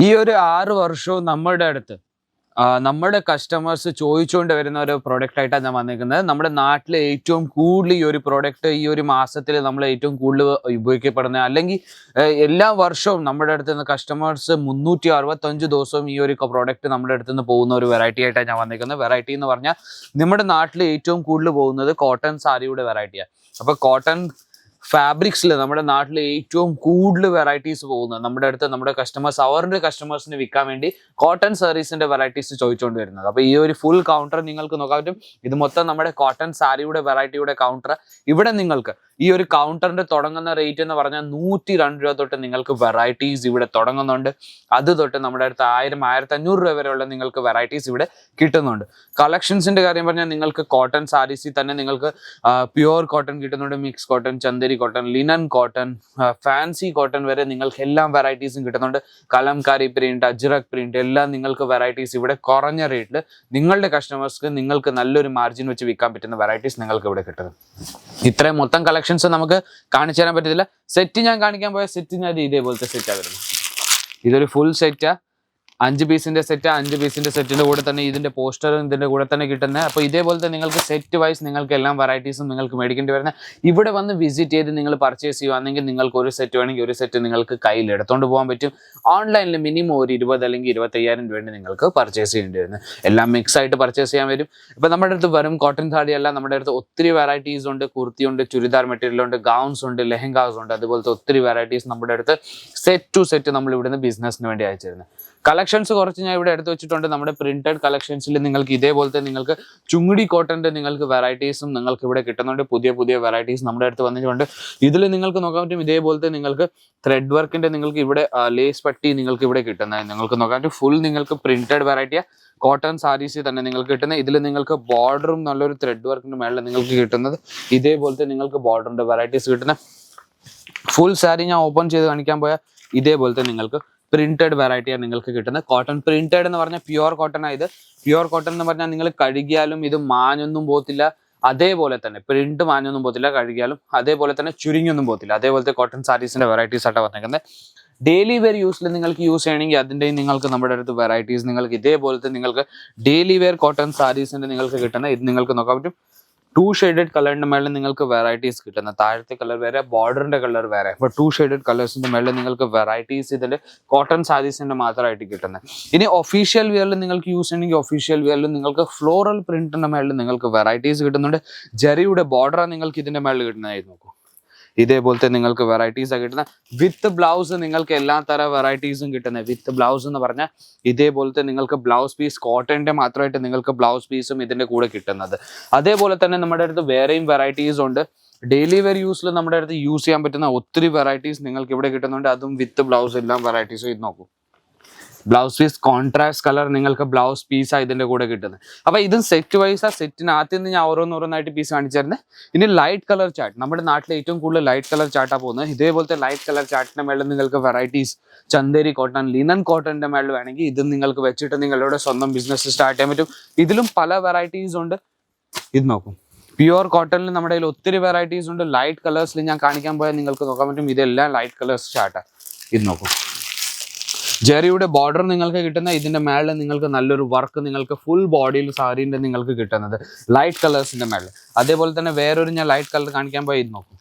ഈ ഒരു ആറ് വർഷവും നമ്മുടെ അടുത്ത് നമ്മുടെ കസ്റ്റമേഴ്സ് ചോദിച്ചുകൊണ്ട് വരുന്ന ഒരു പ്രോഡക്റ്റ് ആയിട്ടാണ് ഞാൻ വന്നിരിക്കുന്നത്. നമ്മുടെ നാട്ടിലെ ഏറ്റവും കൂടുതൽ ഈ ഒരു പ്രോഡക്റ്റ് ഈ ഒരു മാസത്തിൽ നമ്മൾ ഏറ്റവും കൂടുതൽ ഉപയോഗിക്കപ്പെടുന്നത് അല്ലെങ്കിൽ എല്ലാ വർഷവും നമ്മുടെ അടുത്ത് നിന്ന് കസ്റ്റമേഴ്സ് മുന്നൂറ്റി അറുപത്തഞ്ച് ദിവസവും ഈ ഒരു പ്രോഡക്റ്റ് നമ്മുടെ അടുത്ത് നിന്ന് പോകുന്ന ഒരു വെറൈറ്റി ആയിട്ടാണ് ഞാൻ വന്നിരിക്കുന്നത്. വെറൈറ്റി എന്ന് പറഞ്ഞാൽ നമ്മുടെ നാട്ടിൽ ഏറ്റവും കൂടുതൽ പോകുന്നത് കോട്ടൺ സാരിയുടെ വെറൈറ്റിയാണ് അപ്പോൾ കോട്ടൺ ഫാബ്രിക്സിൽ നമ്മുടെ നാട്ടിൽ ഏറ്റവും കൂടുതൽ വെറൈറ്റീസ് പോകുന്നത് നമ്മുടെ അടുത്ത് നമ്മുടെ കസ്റ്റമേഴ്സ് അവരുടെ കസ്റ്റമേഴ്സിന് വിൽക്കാൻ വേണ്ടി കോട്ടൺ സാരീസിന്റെ വെറൈറ്റീസ് ചോദിച്ചുകൊണ്ട് വരുന്നത്. അപ്പോൾ ഈ ഒരു ഫുൾ കൗണ്ടർ നിങ്ങൾക്ക് നോക്കാൻ പറ്റും. ഇത് മൊത്തം നമ്മുടെ കോട്ടൺ സാരിയുടെ വെറൈറ്റിയുടെ കൗണ്ടർ ഇവിടെ നിങ്ങൾക്ക് ഈ ഒരു കൗണ്ടറിന്റെ തുടങ്ങുന്ന റേറ്റ് എന്ന് പറഞ്ഞാൽ നൂറ്റി രണ്ട് രൂപ തൊട്ട് നിങ്ങൾക്ക് വെറൈറ്റീസ് ഇവിടെ തുടങ്ങുന്നുണ്ട്. അത് തൊട്ട് നമ്മുടെ അടുത്ത് ആയിരം ആയിരത്തി അഞ്ഞൂറ് രൂപ വരെയുള്ള നിങ്ങൾക്ക് വെറൈറ്റീസ് ഇവിടെ കിട്ടുന്നുണ്ട്. കളക്ഷൻസിന്റെ കാര്യം പറഞ്ഞാൽ നിങ്ങൾക്ക് കോട്ടൺ സാരീസിൽ തന്നെ നിങ്ങൾക്ക് പ്യുവർ കോട്ടൺ കിട്ടുന്നുണ്ട് mix cotton Chanderi cotton linen cotton fancy cotton വരെ നിങ്ങൾക്ക് എല്ലാ വെറൈറ്റീസും കിട്ടുന്നുണ്ട്. കലംകാരി പ്രിന്റ് അജ്രക് പ്രിന്റ് എല്ലാം നിങ്ങൾക്ക് വെറൈറ്റീസ് ഇവിടെ കുറഞ്ഞ റേറ്റിൽ നിങ്ങളുടെ കസ്റ്റമേഴ്സ്ക്ക് നിങ്ങൾക്ക് നല്ലൊരു മാർജിൻ വെച്ച് വിൽക്കാൻ പറ്റുന്ന വെറൈറ്റീസ് നിങ്ങൾക്ക് ഇവിടെ കിട്ടുന്നത് ഇത്രയും മൊത്തം കളക്ഷൻസ് നമുക്ക് കാണിച്ചു തരാൻ പറ്റത്തില്ല. സെറ്റ് ഞാൻ കാണിക്കാൻ പോയ സെറ്റ് ഞാൻ ഇതേപോലത്തെ സെറ്റാണ് വരുന്നത്. ഇതൊരു ഫുൾ സെറ്റാ അഞ്ച് പീസിന്റെ സെറ്റ് അഞ്ച് പീസിന്റെ സെറ്റിന്റെ കൂടെ തന്നെ ഇതിന്റെ പോസ്റ്ററും ഇതിന്റെ കൂടെ തന്നെ കിട്ടുന്നത് അപ്പോൾ തന്നെ നിങ്ങൾക്ക് സെറ്റ് വൈസ് നിങ്ങൾക്ക് എല്ലാ വെറൈറ്റീസും നിങ്ങൾക്ക് മേടിക്കേണ്ടി വരുന്ന. ഇവിടെ വന്ന് വിസിറ്റ് ചെയ്ത് നിങ്ങൾ പർച്ചേസ് ചെയ്യുവാണെങ്കിൽ നിങ്ങൾക്ക് ഒരു സെറ്റ് വേണമെങ്കിൽ ഒരു സെറ്റ് നിങ്ങൾക്ക് കയ്യിൽ എടുത്തോണ്ട് പോകാൻ പറ്റും. ഓൺലൈനിൽ മിനിമം ഒരു ഇരുപത് അല്ലെങ്കിൽ ഇരുപത്തയ്യായിരം രൂപ നിങ്ങൾക്ക് പർച്ചേസ് ചെയ്യേണ്ടി വരുന്നത് എല്ലാം മിക്സ് ആയിട്ട് പർച്ചേസ് ചെയ്യാൻ വരും. ഇപ്പൊ നമ്മുടെ അടുത്ത് വരും കോട്ടൺ സാരി അല്ല നമ്മുടെ അടുത്ത് ഒത്തിരി വെറൈറ്റീസ് ഉണ്ട്. കുർത്തി ഉണ്ട് ചുരിദാർ മെറ്റീരിയൽ ഉണ്ട് ഗൗൺസ് ഉണ്ട് ലെഹങ്കാസ് ഉണ്ട്. അതുപോലത്തെ ഒത്തിരി വെറൈറ്റീസ് നമ്മുടെ അടുത്ത് സെറ്റ് ടു സെറ്റ് നമ്മൾ ഇവിടുന്ന് ബിസിനസ്സിന് വേണ്ടി അയച്ചിരുന്നത് കളക്ഷൻസ് കുറച്ച് ഞാൻ ഇവിടെ എടുത്ത് വെച്ചിട്ടുണ്ട്. നമ്മുടെ പ്രിന്റഡ് കളക്ഷൻസിൽ നിങ്ങൾക്ക് ഇതേപോലത്തെ നിങ്ങൾക്ക് ചുങ്ങടി കോട്ടന്റെ നിങ്ങൾക്ക് വെറൈറ്റീസും നിങ്ങൾക്ക് ഇവിടെ കിട്ടുന്നുണ്ട്. പുതിയ പുതിയ വെറൈറ്റീസ് നമ്മുടെ അടുത്ത് വന്നിട്ടുണ്ട്. ഇതിൽ നിങ്ങൾക്ക് നോക്കാൻ പറ്റും ഇതേപോലത്തെ നിങ്ങൾക്ക് ത്രെഡ് വർക്കിന്റെ നിങ്ങൾക്ക് ഇവിടെ ലേസ് പട്ടി നിങ്ങൾക്ക് ഇവിടെ കിട്ടുന്നത്. നിങ്ങൾക്ക് നോക്കാൻ പറ്റും ഫുൾ നിങ്ങൾക്ക് പ്രിന്റഡ് വെറൈറ്റിയാ കോട്ടൺ സാരീസ് തന്നെ നിങ്ങൾക്ക് കിട്ടുന്നത്. ഇതിൽ നിങ്ങൾക്ക് ബോർഡറും നല്ലൊരു ത്രെഡ് വർക്കിന്റെ മേളിൽ നിങ്ങൾക്ക് കിട്ടുന്നത്. ഇതേപോലത്തെ നിങ്ങൾക്ക് ബോർഡറിന്റെ വെറൈറ്റീസ് കിട്ടുന്ന ഫുൾ സാരി ഞാൻ ഓപ്പൺ ചെയ്ത് കാണിക്കാൻ പോയാൽ ഇതേപോലത്തെ നിങ്ങൾക്ക് പ്രിന്റഡ് വെറൈറ്റിയാണ് നിങ്ങൾക്ക് കിട്ടുന്നത്. കോട്ടൺ പ്രിന്റഡ് എന്ന് പറഞ്ഞാൽ പ്യുവർ കോട്ടൺ ഇത്. പ്യുവർ കോട്ടൺ എന്ന് പറഞ്ഞാൽ നിങ്ങൾ കഴുകിയാലും ഇത് മാഞ്ഞൊന്നും പോകത്തില്ല. അതേപോലെ തന്നെ പ്രിന്റ് മാഞ്ഞൊന്നും പോകത്തില്ല കഴുകിയാലും അതേപോലെ തന്നെ ചുരുങ്ങിയൊന്നും പോകത്തില്ല. അതേപോലത്തെ കോട്ടൺ സാരീസിന്റെ വെറൈറ്റീസ് ആയിട്ട് വന്നേക്കുന്നത്. ഡെയിലി വെയർ യൂസിൽ നിങ്ങൾക്ക് യൂസ് ചെയ്യണമെങ്കിൽ അതിന്റെയും നിങ്ങൾക്ക് നമ്മുടെ അടുത്ത് വെറൈറ്റീസ് നിങ്ങൾക്ക് ഇതേപോലത്തെ നിങ്ങൾക്ക് ഡെയിലി വെയർ കോട്ടൺ സാരീസിന്റെ നിങ്ങൾക്ക് കിട്ടുന്ന ഇത് നിങ്ങൾക്ക് നോക്കാൻ പറ്റും. ടു ഷെയ്ഡഡ് കളറിന്റെ മേളിൽ നിങ്ങൾക്ക് വെറൈറ്റീസ് കിട്ടുന്ന. താഴത്തെ കളർ വേറെ ബോർഡറിന്റെ കളർ വേറെ. അപ്പോൾ ടു ഷെയ്ഡഡ് കളേഴ്സിന്റെ മേളിൽ നിങ്ങൾക്ക് വെറൈറ്റീസ് ഇതിൽ കോട്ടൺ സാരീസിന്റെ മാത്രമായിട്ട് കിട്ടുന്നത് ഇനി ഒഫീഷ്യൽ വിയറിൽ നിങ്ങൾക്ക് യൂസ് ചെയ്യണമെങ്കിൽ ഒഫീഷ്യൽ വിയറിൽ നിങ്ങൾക്ക് ഫ്ലോറൽ പ്രിന്റിന്റെ മേളിൽ നിങ്ങൾക്ക് വെറൈറ്റീസ് കിട്ടുന്നുണ്ട്. ജെറിയുടെ ബോർഡറാണ് നിങ്ങൾക്ക് ഇതിന്റെ മേളിൽ കിട്ടുന്നതായി നോക്കൂ. ഇതേപോലത്തെ നിങ്ങൾക്ക് വെറൈറ്റീസ് കിട്ടുന്നത് വിത്ത് ബ്ലൗസ് നിങ്ങൾക്ക് എല്ലാ തര വെറൈറ്റീസും കിട്ടുന്നത് വിത്ത് ബ്ലൗസ് എന്ന് പറഞ്ഞാൽ ഇതേപോലത്തെ നിങ്ങൾക്ക് ബ്ലൗസ് പീസ് കോട്ടന്റെ മാത്രമായിട്ട് നിങ്ങൾക്ക് ബ്ലൗസ് പീസും ഇതിന്റെ കൂടെ കിട്ടുന്നത്. അതേപോലെ തന്നെ നമ്മുടെ അടുത്ത് വേറെയും വെറൈറ്റീസ് ഉണ്ട്. ഡെയിലി വെയർ യൂസിൽ നമ്മുടെ അടുത്ത് യൂസ് ചെയ്യാൻ പറ്റുന്ന ഒത്തിരി വെറൈറ്റീസ് നിങ്ങൾക്ക് ഇവിടെ കിട്ടുന്നുണ്ട്. അതും വിത്ത് ബ്ലൗസ് എല്ലാം വെറൈറ്റീസും ഇത് നോക്കൂ. ബ്ലൗസ് പീസ് കോൺട്രാസ്റ്റ് കളർ നിങ്ങൾക്ക് ബ്ലൗസ് പീസാണ് ഇതിന്റെ കൂടെ കിട്ടുന്നത്. അപ്പോൾ ഇതും സെറ്റ് വൈസ് ആ സെറ്റിന് ആദ്യം നിന്ന് ഞാൻ ഓരോന്നോരോന്നായിട്ട് പീസ് കാണിച്ചിരുന്നത് ഇനി ലൈറ്റ് കളർ ചാർട്ട് നമ്മുടെ നാട്ടിൽ ഏറ്റവും കൂടുതൽ ലൈറ്റ് കളർ ചാർട്ടാണ് പോകുന്നത്. ഇതേപോലത്തെ ലൈറ്റ് കളർ ചാർട്ടിന്റെ മേളിൽ നിങ്ങൾക്ക് വെറൈറ്റീസ് ചന്ദേരി കോട്ടൺ ലിനൻ കോട്ടന്റെ മേളിൽ വേണമെങ്കിൽ ഇതും നിങ്ങൾക്ക് വെച്ചിട്ട് നിങ്ങളുടെ സ്വന്തം ബിസിനസ് സ്റ്റാർട്ട് ചെയ്യാൻ പറ്റും. ഇതിലും പല വെറൈറ്റീസ് ഉണ്ട്. ഇത് നോക്കും. പ്യുവർ കോട്ടണിൽ നമ്മുടെ കയ്യിൽ ഒത്തിരി വെറൈറ്റീസ് ഉണ്ട്. ലൈറ്റ് കളേഴ്സിൽ ഞാൻ കാണിക്കാൻ പോയാൽ നിങ്ങൾക്ക് നോക്കാൻ പറ്റും. ഇതെല്ലാം ലൈറ്റ് കളേഴ്സ് ചാർട്ടാണ് ഇത് നോക്കൂ. ജെറിയുടെ ബോർഡർ നിങ്ങൾക്ക് കിട്ടുന്ന ഇതിന്റെ മേളിൽ നിങ്ങൾക്ക് നല്ലൊരു വർക്ക് നിങ്ങൾക്ക് ഫുൾ ബോഡിയിൽ സാരീന്റെ നിങ്ങൾക്ക് കിട്ടുന്നത് ലൈറ്റ് കളേഴ്സിന്റെ മേളിൽ. അതേപോലെ തന്നെ വേറൊരു ഞാൻ ലൈറ്റ് കളർ കാണിക്കാൻ പോയി നോക്കും.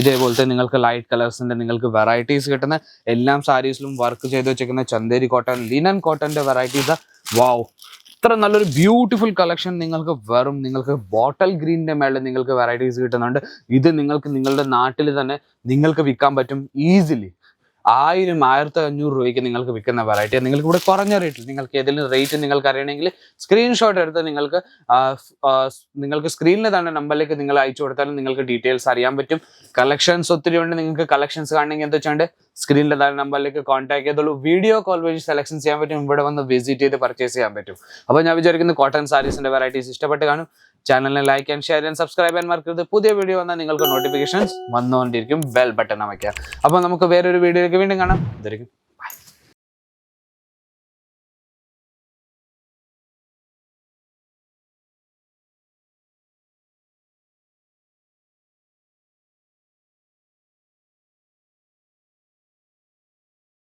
ഇതേപോലത്തെ നിങ്ങൾക്ക് ലൈറ്റ് കളേഴ്സിന്റെ നിങ്ങൾക്ക് വെറൈറ്റീസ് കിട്ടുന്ന എല്ലാം സാരീസിലും വർക്ക് ചെയ്ത് വെച്ചിരിക്കുന്ന ചന്ദേരി കോട്ടൺ ലിനൻ കോട്ടന്റെ വെറൈറ്റീസ് വാവ് ഇത്ര നല്ലൊരു ബ്യൂട്ടിഫുൾ കളക്ഷൻ നിങ്ങൾക്ക് വെറും നിങ്ങൾക്ക് ബോട്ടൽ ഗ്രീനിന്റെ മേളിൽ നിങ്ങൾക്ക് വെറൈറ്റീസ് കിട്ടുന്നുണ്ട്. ഇത് നിങ്ങൾക്ക് നിങ്ങളുടെ നാട്ടിൽ തന്നെ നിങ്ങൾക്ക് വിൽക്കാൻ പറ്റും ഈസിലി ആയിരം ആയിരത്തി അഞ്ഞൂറ് രൂപയ്ക്ക് നിങ്ങൾക്ക് വിൽക്കുന്ന വെറൈറ്റി നിങ്ങൾക്ക് ഇവിടെ കുറഞ്ഞ റേറ്റിൽ നിങ്ങൾക്ക് ഏതെങ്കിലും റേറ്റ് നിങ്ങൾക്ക് അറിയണമെങ്കിൽ സ്ക്രീൻഷോട്ട് എടുത്ത് നിങ്ങൾക്ക് നിങ്ങൾക്ക് സ്ക്രീനിൽ തന്നെ നമ്പറിലേക്ക് നിങ്ങൾ അയച്ചു കൊടുത്താലും നിങ്ങൾക്ക് ഡീറ്റെയിൽസ് അറിയാൻ പറ്റും. കളക്ഷൻസ് ഒത്തിരി ഉണ്ട്. നിങ്ങൾക്ക് കളക്ഷൻസ് കാണണമെങ്കിൽ എന്താ വെച്ചാൽ സ്ക്രീനിലെ തന്നെ നമ്പറിലേക്ക് കോൺടാക്ട് ചെയ്തോളൂ. വീഡിയോ കോൾ വഴി സെലക്ഷൻ ചെയ്യാൻ പറ്റും. ഇവിടെ വന്ന് വിസിറ്റ് ചെയ്ത് പർച്ചേസ് ചെയ്യാൻ പറ്റും. അപ്പോൾ ഞാൻ വിചാരിക്കുന്നു കോട്ടൺ സാരീസിന്റെ വെറൈറ്റീസ് ഇഷ്ടപ്പെട്ട് കാണും. ചാനലിനെ like and share and subscribe ചെയ്യാൻ മറക്കരുത്. പുതിയ വീഡിയോ വന്നാൽ നിങ്ങൾക്ക് നോട്ടിഫിക്കേഷൻസ് വന്നുകൊണ്ടിരിക്കും. ബെൽ ബട്ടൺ അമയ്ക്കുക. അപ്പോൾ നമുക്ക് വേറൊരു വീഡിയോയിലേക്ക് വീണ്ടും കാണാം. ഇതായിരിക്കും